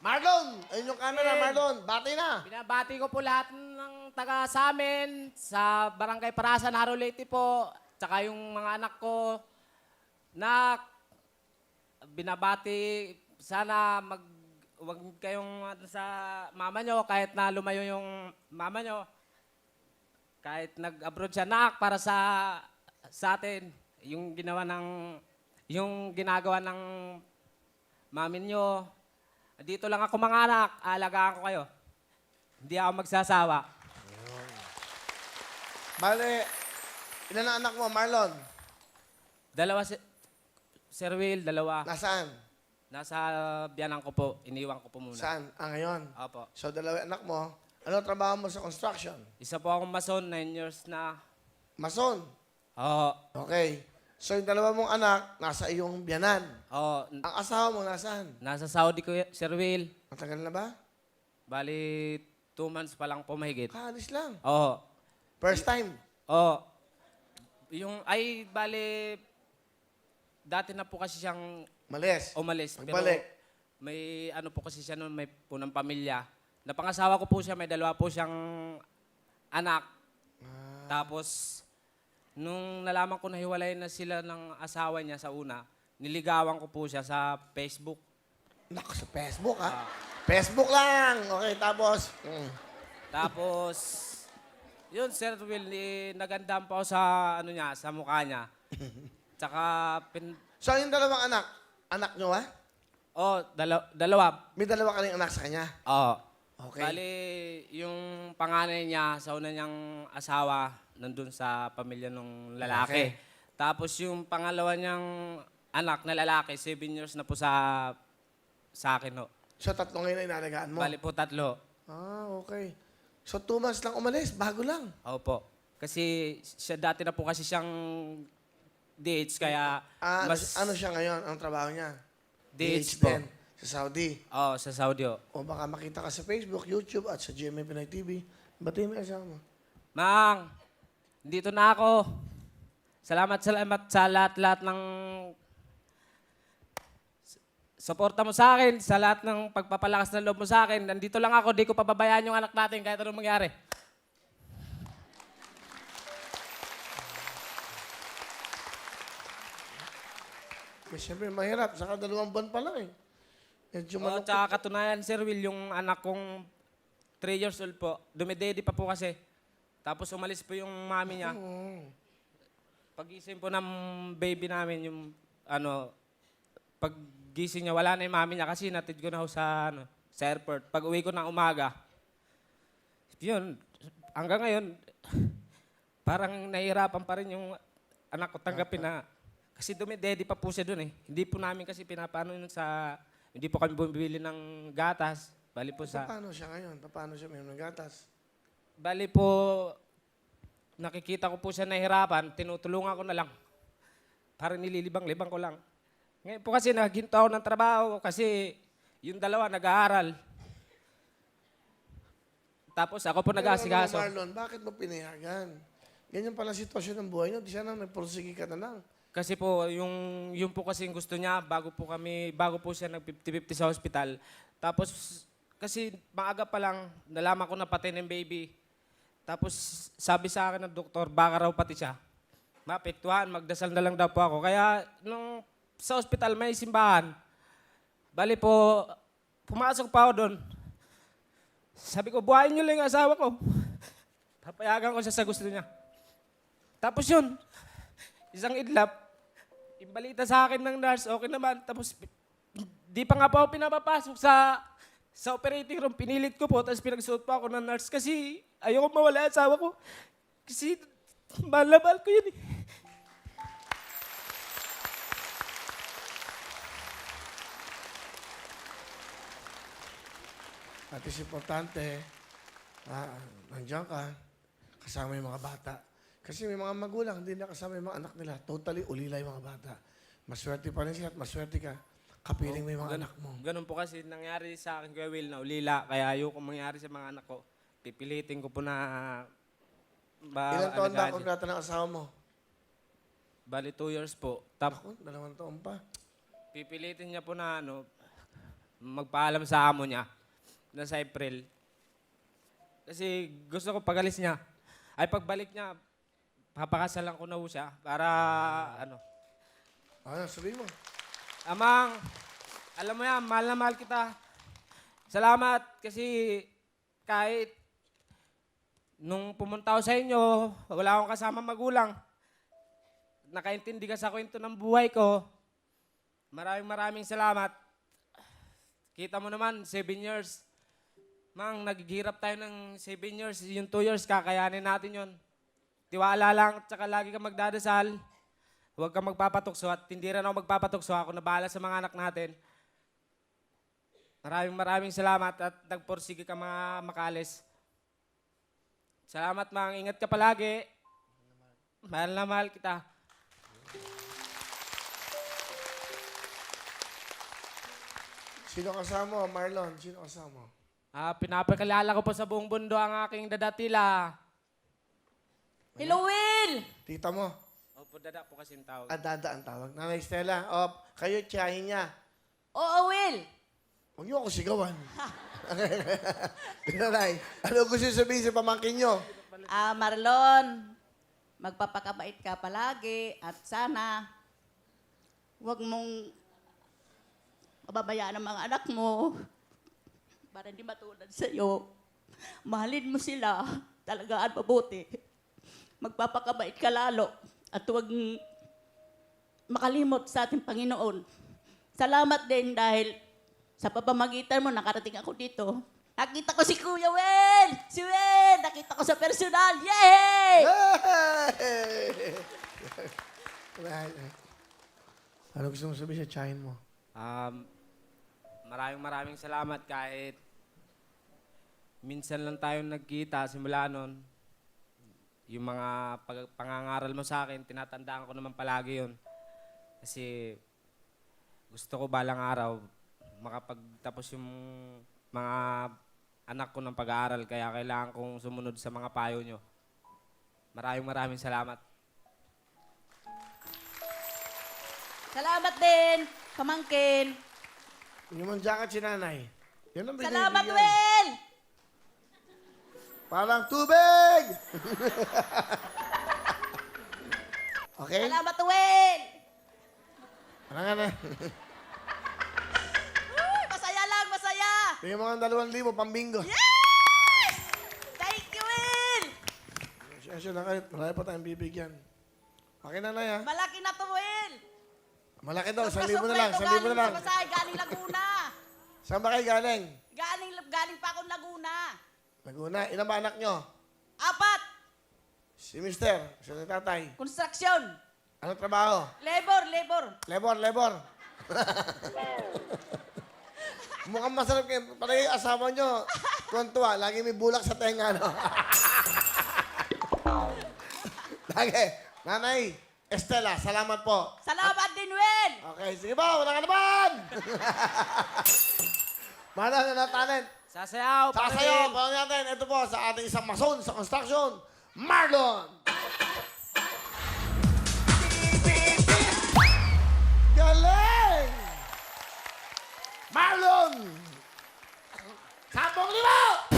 Marlon! Ayun yung camera, Ken. Marlon. Bati na. Binabati ko po lahat ng taga sa amin, sa Barangay Parasan, Haro Leyte po, tsaka yung mga anak ko na binabati, sana mag wag kayong ano, sa mama nyo, kahit na lumayo yung mama nyo, kahit nag-abroad siya, nak, para sa sa atin, yung ginawa ng, yung ginagawa ng mamin nyo, dito lang ako mga anak, alagaan ko kayo. Hindi ako magsasawa. Bale, ilan ang anak mo, Marlon? Dalawa, si- Sir Will, dalawa. Nasaan? Nasa biyanan ko po, iniwan ko po muna. Saan? Ah, ngayon. Opo. So, dalawa anak mo. Ano trabaho mo sa construction? Isa po akong mason, nine years na. Mason. Oo. Okay. So, yung dalawa mong anak, nasa iyong biyanan. Oo. n- Ang asawa mo, nasaan? Nasa Saudi ko, Sir Will. Matagal na ba? Bali, two months pa lang po mahigit. Kaalis lang. Oo. First time. Oo. Yung, ay, bali, dati na po kasi siyang Malis. umalis. Pagbalik. Pero may ano po kasi siya noon, may punang pamilya. Napangasawa ko po siya, may dalawa po siyang anak. Tapos, nung nalaman ko na hiwalay na sila ng asawa niya sa una, niligawan ko po siya sa Facebook. Naku, sa Facebook, ha? Facebook lang. Okay, tapos. Mm. Tapos, yun, Sir Will, eh, nagandaan pa ako sa, ano niya, sa mukha niya. Tsaka, pin, So, yung dalawang anak, anak nyo, ha? oh, dala, dalawa. May dalawa ka rin anak sa kanya. Oo. Okay. Bali, yung panganay niya sa una niyang asawa, nandun sa pamilya ng lalaki. Tapos yung pangalawa niyang anak na lalaki, seven years na po sa sa akin. Ho. So, tatlo ngayon na inalagaan mo? Bali po tatlo. Ah, okay. So, two months lang umalis. Bago lang. Opo. Kasi siya dati na po kasi siyang DH, kaya Ah, mas ano siya ngayon? Ang trabaho niya? DH po. din. Sa Saudi. Oh, sa Saudi. ho. O baka makita ka sa Facebook, YouTube, at sa GMA Pinay TV. Batiin mo yung asawa mo. Mang, dito na ako. Salamat, salamat sa lahat-lahat ng suporta mo sa akin, sa lahat ng pagpapalakas ng loob mo sa akin. Nandito lang ako, di ko pababayaan yung anak natin kahit anong mangyari. Eh, siyempre, mahirap. Saka dalawang buwan pa lang eh. Medyo malungkot. tsaka katunayan, Sir Will, yung anak kong 3 years old po, dumidedi pa po kasi. Tapos umalis po yung mami niya. Pagising po ng baby namin, yung ano, paggising niya, wala na yung mami niya kasi natid ko na ho sa, ano, sa airport. Pag uwi ko ng umaga, yun, hanggang ngayon, parang nahihirapan pa rin yung anak ko tanggapin na, kasi dumidedi pa po siya dun eh. Hindi po namin kasi pinapano yun sa, hindi po kami bumibili ng gatas. Bali po sa, Paano siya ngayon? Paano siya may gatas? Bali po, nakikita ko po siya nahihirapan, tinutulungan ko na lang. Para nililibang-libang ko lang. Ngayon po kasi naghinto ako ng trabaho kasi yung dalawa nag-aaral. Tapos ako po nag-aasikaso. Pero, Marlon, bakit mo pinayagan? Ganyan pala sitwasyon ng buhay niyo. Di sana may pursigi ka na lang. Kasi po, yung, yung po kasi yung gusto niya, bago po kami, bago po siya nag 50-50 sa hospital. Tapos, kasi maaga pa lang, nalaman ko na patay ng baby. Tapos, sabi sa akin ng doktor, baka raw pati siya. Maapektuhan, magdasal na lang daw po ako. Kaya, nung sa hospital may simbahan, bali po, pumasok pa ako doon. Sabi ko, buhayin niyo lang yung asawa ko. Papayagan ko siya sa gusto niya. Tapos yun, isang idlap, imbalita sa akin ng nurse, okay naman. Tapos, di pa nga pa ako pinapapasok sa sa operating room. Pinilit ko po, tapos pinagsuot pa ako ng nurse kasi ayoko mawala ang asawa ko. Kasi mahal ko yun eh. At is importante, ah, nandiyan ka, kasama yung mga bata. Kasi may mga magulang, hindi na kasama yung mga anak nila. Totally ulila yung mga bata. Maswerte pa rin sila at maswerte ka. Kapiling mo yung mga anak mo. Ganun po kasi nangyari sa akin, Kuya Will, na ulila. Kaya ayoko mangyari sa mga anak ko. Pipilitin ko po na ba, Ilan taon ba alagaan kontrata ng asawa mo? Bali, two years po. Tap, Ako, dalawang taon pa. pipilitin niya po na ano, magpaalam sa amo niya na sa April. Kasi gusto ko pagalis niya, ay pagbalik niya, papakasalan ko na ho siya para ano. Ano, sabihin mo. Amang, alam mo yan, mahal na mahal kita. Salamat kasi kahit nung pumunta ako sa inyo, wala akong kasama magulang. Nakaintindi ka sa kwento ng buhay ko. Maraming maraming salamat. Kita mo naman, seven years. Mang, naghihirap tayo ng seven years. Yung two years, kakayanin natin yon. Tiwala lang, tsaka lagi ka magdadasal. Huwag kang magpapatukso at hindi rin ako magpapatukso. Ako na bahala sa mga anak natin. Maraming maraming salamat at nagporsige ka mga makalis. Salamat, Mang. Ingat ka palagi. Mahal na mahal kita. Sino kasama mo, Marlon? Sino kasama mo? Ah, pinapakalala ko po sa buong mundo ang aking dadatila. Hello, Will! Tita mo. Opo, dada po kasi tawag. Adada ang tawag. Nanay Stella, oh, kayo tiyahin niya. Oo, Will! Huwag niyo ako sigawan. Nanay, ano gusto sabihin sa pamangkin niyo? Ah, Marlon, magpapakabait ka palagi at sana huwag mong mababayaan ang mga anak mo para hindi matulad sa iyo. Mahalin mo sila talaga at mabuti. Magpapakabait ka lalo at huwag makalimot sa ating Panginoon. Salamat din dahil sa pamamagitan mo nakarating ako dito. Nakita ko si Kuya Wen! Si Wen! Nakita ko sa personal! Yay! Hey! ano gusto mo sabihin sa tiyahin mo? Um, maraming maraming salamat kahit minsan lang tayo nagkita simula nun. Yung mga pag- pangangaral mo sa akin, tinatandaan ko naman palagi yun. Kasi gusto ko balang araw makapagtapos yung mga anak ko ng pag-aaral kaya kailangan kong sumunod sa mga payo nyo. Maraming maraming salamat. Salamat din, pamangkin. Yung mga jacket si nanay. Yan ang Salamat, binibigyan. Parang tubig! okay? Salamat, Will! Ano nga na? Uy, masaya lang, masaya! Bigyan mo ng dalawang libo, pambingo. Yes! Thank you, Will! Siya na kayo. Marami pa tayong bibigyan. Okay na na ya. Malaki na to, Will! Malaki daw. Isang libo na lang. Isang libo na lang. Sa Pasay, galing Laguna. Saan ba kayo galing? Galing, galing pa akong Laguna. Laguna. Ilan ba anak nyo? Apat, Si Mister. Si tatay. construction. Anong trabaho? Labor, labor. Lebor, lebor. Mukhang masarap kayo. Parang yung asawa nyo. Tuwan-tuwa. Lagi may bulak sa tenga, no? Lagi. Nanay, Estela, salamat po. Salamat din, Will! Okay, sige ba? Wala ka naman! Mana na na talent. Sasayaw, Sasayaw, pangalaman natin. Ito po sa ating isang mason sa construction, Marlon. Galing! Marlon! Sampung libo!